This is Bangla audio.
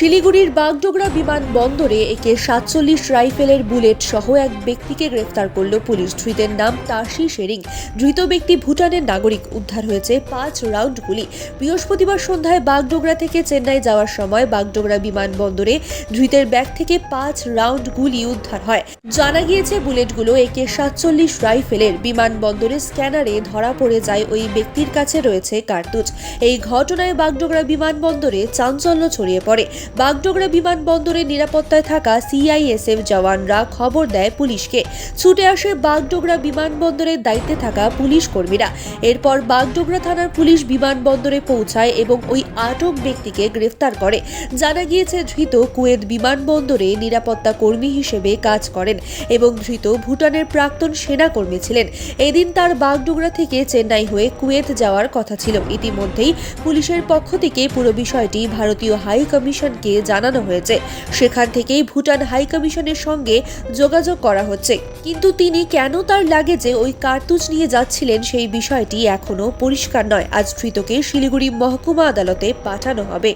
শিলিগুড়ির বাগডোগরা বিমানবন্দরে একে সাতচল্লিশ রাইফেলের বুলেট সহ এক ব্যক্তিকে গ্রেফতার করল পুলিশ। ধৃতের নাম তাসি শেরিং। ধৃত ব্যক্তি ভুটানের নাগরিক। উদ্ধার হয়েছে পাঁচ রাউন্ড গুলি। বৃহস্পতিবার সন্ধ্যায় বাগডোগরা থেকে চেন্নাই যাওয়ার সময় বাগডোগরা বিমানবন্দরে ধৃতের ব্যাগ থেকে পাঁচ রাউন্ড গুলি উদ্ধার হয়। জানা গিয়েছে বুলেটগুলো একে সাতচল্লিশ রাইফেলের বিমানবন্দরে স্ক্যানারে ধরা পড়ে যায় ওই ব্যক্তির কাছে রয়েছে কার্তুজ। এই ঘটনায় বাগডোগরা বিমানবন্দরে চাঞ্চল্য ছড়িয়ে পড়ে। বাগডোগরা বিমানবন্দরে নিরাপত্তায় থাকা সিআইএসএফ জওয়ানরা খবর দেয় পুলিশকে। ছুটে আসে বাগডোগরা বিমানবন্দরের দায়িত্বে থাকা পুলিশ কর্মীরা। এরপর বাগডোগরা থানার পুলিশ বিমানবন্দরে পৌঁছায় এবং ওই আটক ব্যক্তিকে গ্রেফতার করে। জানা গিয়েছে, ধৃত কুয়েত বিমানবন্দরে নিরাপত্তা কর্মী হিসেবে কাজ করেন এবং ধৃত ভুটানের প্রাক্তন সেনাকর্মী ছিলেন। এদিন তার বাগডোগরা থেকে চেন্নাই হয়ে কুয়েত যাওয়ার কথা ছিল। ইতিমধ্যেই পুলিশের পক্ষ থেকে পুরো বিষয়টি ভারতীয় হাই কমিশনকে জানানো হয়েছে। সেখান থেকেই ভুটান হাই কমিশনের সঙ্গে যোগাযোগ করা হচ্ছে। কিন্তু তিনি কেন তার লাগে যে ওই কার্তুজ নিয়ে যাচ্ছিলেন সেই বিষয়টি এখনও পরিষ্কার নয়। আজ ধৃতকে শিলিগুড়ি মহকুমা আদালতে পাঠানো হবে।